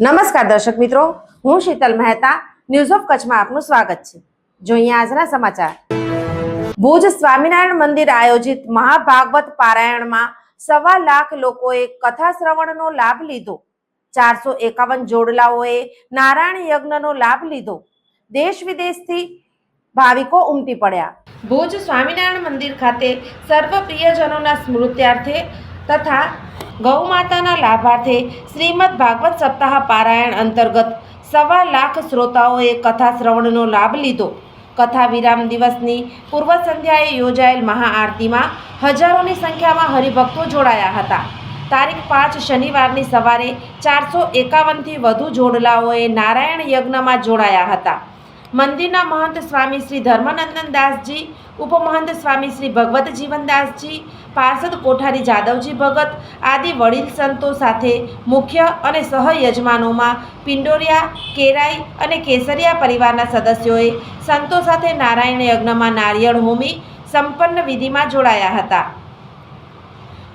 નમસ્કાર દર્શક મિત્રો, હું શીતલ મહેતા ન્યૂઝ ઓફ કચ્છમાં આપનું સ્વાગત છે. જોઈએ આજના સમાચાર. ભુજ સ્વામિનારાયણ મંદિર આયોજિત મહાભાગવત પારાયણમાં સવા લાખ લોકોએ કથા શ્રવણનો લાભ લીધો. ચારસો એકાવન જોડલાઓએ નારાયણ યજ્ઞનો લાભ લીધો. દેશ વિદેશથી ભાવિકો ઉમટી પડ્યા. ભુજ સ્વામિનારાયણ મંદિર ખાતે સર્વ પ્રિયજનોના સ્મૃત્યાર્થે તથા ગૌ માતાના લાભાર્થે શ્રીમદ ભાગવત સપ્તાહ પારાયણ અંતર્ગત સવા લાખ શ્રોતાઓએ કથા શ્રવણનો લાભ લીધો. કથા વિરામ દિવસની પૂર્વ સંધ્યાએ યોજાયેલ મહાઆરતીમાં હજારોની સંખ્યામાં હરિભક્તો જોડાયા હતા. તારીખ પાંચ શનિવારની સવારે ચારસો એકાવનથી વધુ જોડલાઓએ નારાયણ યજ્ઞમાં જોડાયા હતા. મંદિરના મહંત સ્વામી શ્રી ધર્મનંદન દાસજી, ઉપમહંત સ્વામી શ્રી ભગવત જીવનદાસજી પાર્ષદ કોઠારી જાદવજી ભગત, આદિ વડીલ સંતો સાથે મુખ્ય અને સહયજમાનોમાં પિંડોરિયા, કેરાઈ અને કેસરિયા પરિવારના સદસ્યોએ સંતો સાથે નારાયણ યજ્ઞમાં નારિયેળ હોમી સંપન્ન વિધિમાં જોડાયા હતા.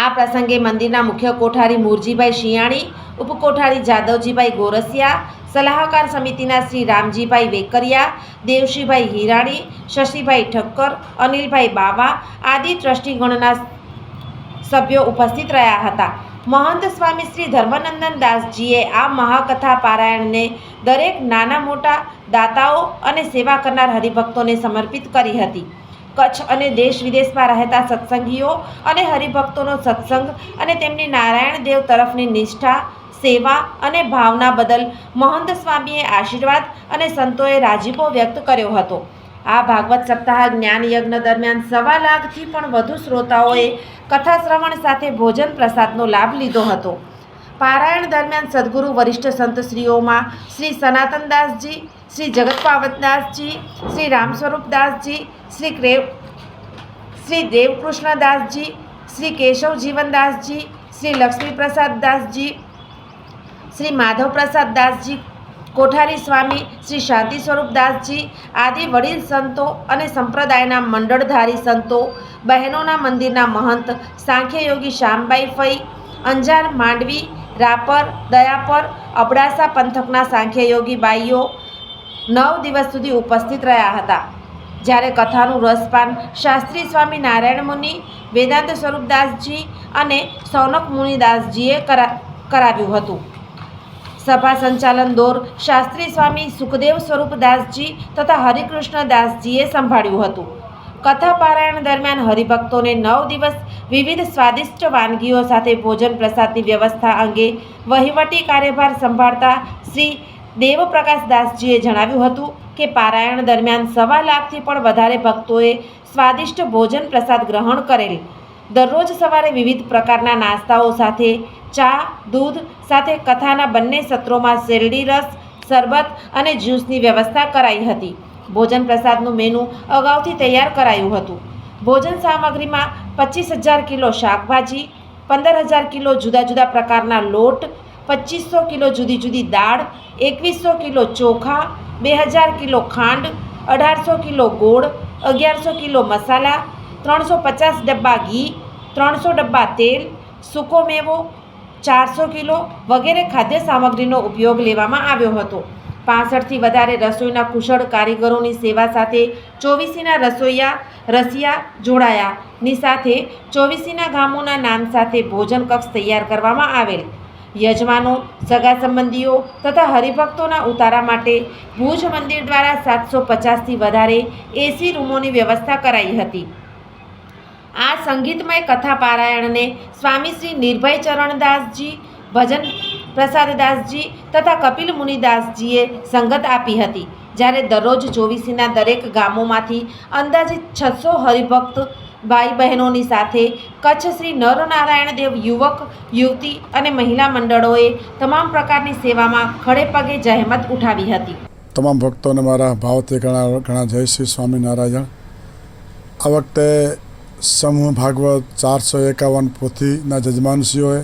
આ પ્રસંગે મંદિરના મુખ્ય કોઠારી મુરજીભાઈ શિયાણી, ઉપકોઠારી જાદવજીભાઈ ગોરસિયા સલાહકાર સમિતિના શ્રી રામજીભાઈ વેકરિયા દેવશીભાઈ હિરાણી, શશીભાઈ ઠક્કર, અનિલભાઈ બાવા આદિ ટ્રસ્ટીગણના સભ્યો ઉપસ્થિત રહ્યા હતા. મહંત સ્વામી શ્રી ધર્મનંદન દાસજીએ આ મહાકથા પારાયણને દરેક નાના મોટા દાતાઓ અને સેવા કરનાર હરિભક્તોને સમર્પિત કરી હતી. કચ્છ અને દેશ વિદેશમાં રહેતા સત્સંગીઓ અને હરિભક્તોનો સત્સંગ અને તેમની નારાયણ દેવ તરફની નિષ્ઠા સેવા અને ભાવના બદલ મહંત સ્વામીએ આશીર્વાદ અને સંતોએ રાજીપો વ્યક્ત કર્યો હતો. આ ભાગવત સપ્તાહ જ્ઞાન યજ્ઞ દરમિયાન સવા લાખથી પણ વધુ શ્રોતાઓએ કથા શ્રવણ સાથે ભોજન પ્રસાદનો લાભ લીધો હતો. પારાયણ દરમિયાન સદગુરુ વરિષ્ઠ સંતશ્રીઓમાં શ્રી સનાતનદાસજી શ્રી જગતપાવતદાસજી શ્રી રામસ્વરૂપદાસજી શ્રી ક્રેવ શ્રી દેવકૃષ્ણદાસજી શ્રી કેશવ જીવનદાસજી શ્રી લક્ષ્મીપ્રસાદ દાસજી શ્રી માધવ પ્રસાદ દાસજી, કોઠારી સ્વામી શ્રી શાંતિ સ્વરૂપદાસજી આદિ વડીલ સંતો અને સંપ્રદાયના મંડળધારી સંતો, બહેનોના મંદિરના મહંત સાંખ્યયોગી શ્યામબાઈ ફઈ, અંજાર માંડવી, રાપર, દયાપર, અબડાસા પંથકના સાંખ્યયોગી બાઈઓ નવ દિવસ સુધી ઉપસ્થિત રહ્યા હતા. જ્યારે કથાનું રસપાન શાસ્ત્રી સ્વામી નારાયણ મુનિ, વેદાંત સ્વરૂપદાસજી અને સૌનક મુનિદાસજીએ કરા, કરાવ્યું હતું. સભા સંચાલન દોર શાસ્ત્રી સ્વામી સુખદેવ સ્વરૂપદાસજી તથા હરિકૃષ્ણ દાસજીએ સંભાળ્યું હતું. કથા પારાયણ દરમિયાન હરિભક્તોને નવ દિવસ વિવિધ સ્વાદિષ્ટ વાનગીઓ સાથે ભોજન પ્રસાદની વ્યવસ્થા અંગે વહીવટી કાર્યભાર સંભાળતા શ્રી દેવપ્રકાશ દાસજીએ જણાવ્યું હતું કે પારાયણ દરમિયાન સવા લાખથી પણ વધારે ભક્તોએ સ્વાદિષ્ટ ભોજન પ્રસાદ ગ્રહણ કરેલ. દરરોજ સવારે વિવિધ પ્રકારના નાસ્તાઓ સાથે ચા, દૂધ સાથે કથાના બંને સત્રોમાં શેરડી રસ, શરબત અને જ્યુસની વ્યવસ્થા કરાઈ હતી. ભોજન પ્રસાદનું મેનુ અગાઉથી તૈયાર કરાયું હતું. ભોજન સામગ્રીમાં પચીસ હજાર કિલો શાકભાજી, પંદર હજાર કિલો જુદા જુદા પ્રકારના લોટ, પચીસો કિલો જુદી જુદી દાળ, એકવીસો કિલો ચોખા, બે હજાર કિલો ખાંડ, અઢારસો કિલો ગોળ, અગિયારસો કિલો મસાલા, ત્રણસો પચાસ ડબ્બા ઘી, ત્રણસો ડબ્બા તેલ, સૂકો મેવો ચારસો કિલો વગેરે ખાદ્ય સામગ્રીનો ઉપયોગ લેવામાં આવ્યો હતો. પાસઠથી વધારે રસોઈના કુશળ કારીગરોની સેવા સાથે ચોવીસીના રસોઈયા, રસિયા જોડાયાની સાથે ચોવીસીના ગામોના નામ સાથે ભોજન કક્ષ તૈયાર કરવામાં આવેલ. યજમાનો, સગા સંબંધીઓ તથા હરિભક્તોના ઉતારા માટે ભુજ મંદિર દ્વારા સાતસો પચાસથી વધારે એસી રૂમોની વ્યવસ્થા કરાઈ હતી. આ સંગીતમય કથા પારાયણને સ્વામી શ્રી નિર્ભય ચરણદાસજી, ભજન પ્રસાદદાસજી તથા કપિલ મુનિદાસજીએ સંગત આપી હતી. જ્યારે દરરોજ ચોવીસીના દરેક ગામોમાંથી અંદાજિત છસો હરિભક્ત ભાઈ બહેનોની સાથે કચ્છ શ્રી નરનારાયણ દેવ યુવક, યુવતી અને મહિલા મંડળોએ તમામ પ્રકારની સેવામાં ખડે પગે જહેમત ઉઠાવી હતી. તમામ ભક્તોને મારા ભાવથી ઘણા ઘણા જય શ્રી સ્વામિનારાયણ. આ વખતે સમૂહ ભાગવત ચારસો એકાવન પોથીના જજમાનશીઓએ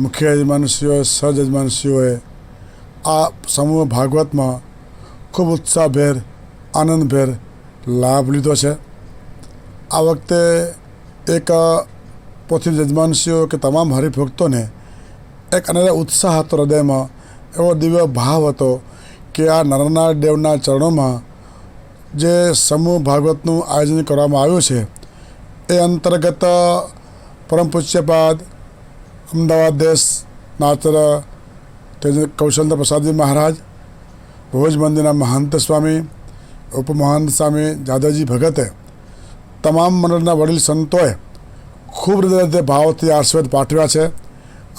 મુખ્ય યજમાનશ્રીઓએ સહજજમાનશ્રીઓએ આ સમૂહ ભાગવતમાં ખૂબ ઉત્સાહભેર, આનંદભેર લાભ લીધો છે. આ વખતે એક પોથી જજમાનશ્રીઓ કે તમામ હરિભક્તોને એક અનેરા ઉત્સાહ હતો હૃદયમાં, એવો દિવ્ય ભાવ હતો કે આ નરનાથ દેવના ચરણોમાં જે સમૂહ ભાગવતનું આયોજન કરવામાં આવ્યું છે એ અંતર્ગત પરમ પૂજ્યપાદ અમદાવાદ દેશના આચાર્ય કૌશલેન્દ્ર પ્રસાદજી મહારાજ ભોજ મંદિરના મહંત સ્વામી, ઉપમહંત સ્વામી, જાદવજી ભગતે તમામ મંડળના વડીલ સંતોએ ખૂબ હૃદય ભાવથી આશીર્વાદ પાઠવ્યા છે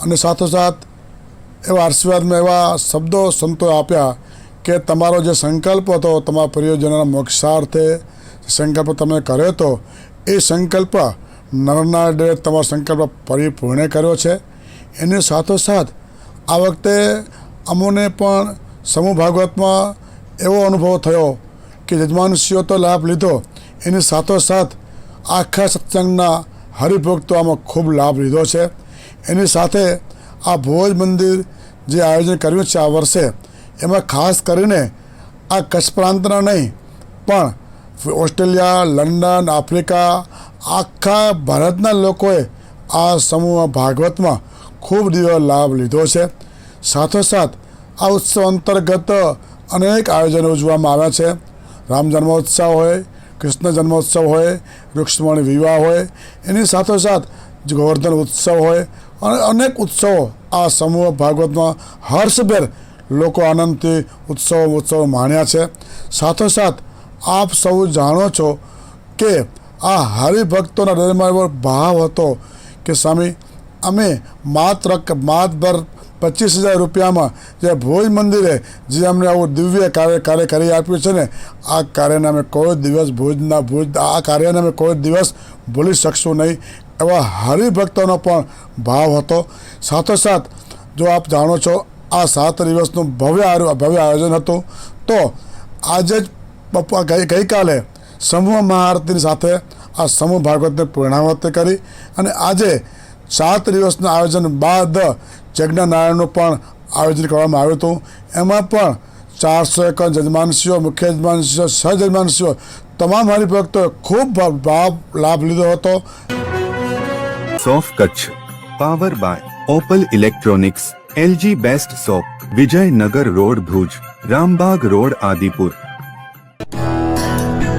અને સાથોસાથ એવા આશીર્વાદમાં એવા શબ્દો સંતોએ આપ્યા કે તમારો જે સંકલ્પ હતો, તમારા પરિયોજનોના મોક્ષાર્થે સંકલ્પ તમે કર્યો હતો એ સંકલ્પ નરના ડે તમારો સંકલ્પ પરિપૂર્ણ કર્યો છે. એની સાથોસાથ આ વખતે અમોને પણ સમૂહ ભાગવતમાં એવો અનુભવ થયો કે યજમાનશ્રીઓ તો લાભ લીધો. એની સાથોસાથ આખા સત્સંગના હરિભક્તો આમાં ખૂબ લાભ લીધો છે. એની સાથે આ ભોજ મંદિર જે આયોજન કર્યું છે આ વર્ષે, એમાં ખાસ કરીને આ કચ્છ પ્રાંતના નહીં, પણ ઓસ્ટ્રેલિયા, લંડન, આફ્રિકા, આખા ભારતના લોકોએ આ સમૂહ ભાગવતમાં ખૂબ દિવ્ય લાભ લીધો છે. સાથોસાથ આ ઉત્સવ અંતર્ગત અનેક આયોજનો ઉજવવામાં આવ્યા છે. રામ જન્મોત્સવ હોય, કૃષ્ણ જન્મોત્સવ હોય, રૂક્ષ્મણી વિવાહ હોય, એની સાથોસાથ ગોવર્ધન ઉત્સવ હોય, અને અનેક ઉત્સવો આ સમૂહ ભાગવતમાં હર્ષભેર લોકો આનંદથી ઉત્સવો ઉત્સવો માણ્યા છે. સાથોસાથ આપ સૌ જાણો છો કે આ હરિભક્તોના હૃદયમાં એવો ભાવ હતો કે સ્વામી, અમે માત્ર માતભર પચીસ હજાર રૂપિયામાં જે ભોજ મંદિરે જે અમને આવું દિવ્ય કાર્ય કાર્ય કરી આપ્યું છે ને, આ કાર્યને અમે કોઈ દિવસ ભોજના, ભોજ, આ કાર્યને અમે કોઈ દિવસ ભૂલી શકશું નહીં, એવા હરિભક્તોનો પણ ભાવ હતો. સાથોસાથ, જો આપ જાણો છો, આ સાત દિવસનું ભવ્ય ભવ્ય આયોજન હતું, તો આજે જ બપોર ગઈ ગઈકાલે સમૂહ મહાઆરતીની સાથે આ સમૂહ ભાગવતને પૂર્ણાવત કરી અને આજે સાત દિવસના આયોજન બાદ યજ્ઞનારાયણનું પણ આયોજન કરવામાં આવ્યું હતું. એમાં પણ ચારસો એકાવન યજમાનશીઓ મુખ્ય યજમાનશીઓ સહયજમાનશ્રીઓ તમામ હરિભક્તોએ ખૂબ લાભ લીધો હતો. સોફ Kutch, power by Opal electronics, LG best shop Vijaynagar road Bhuj, Rambagh road Adipur.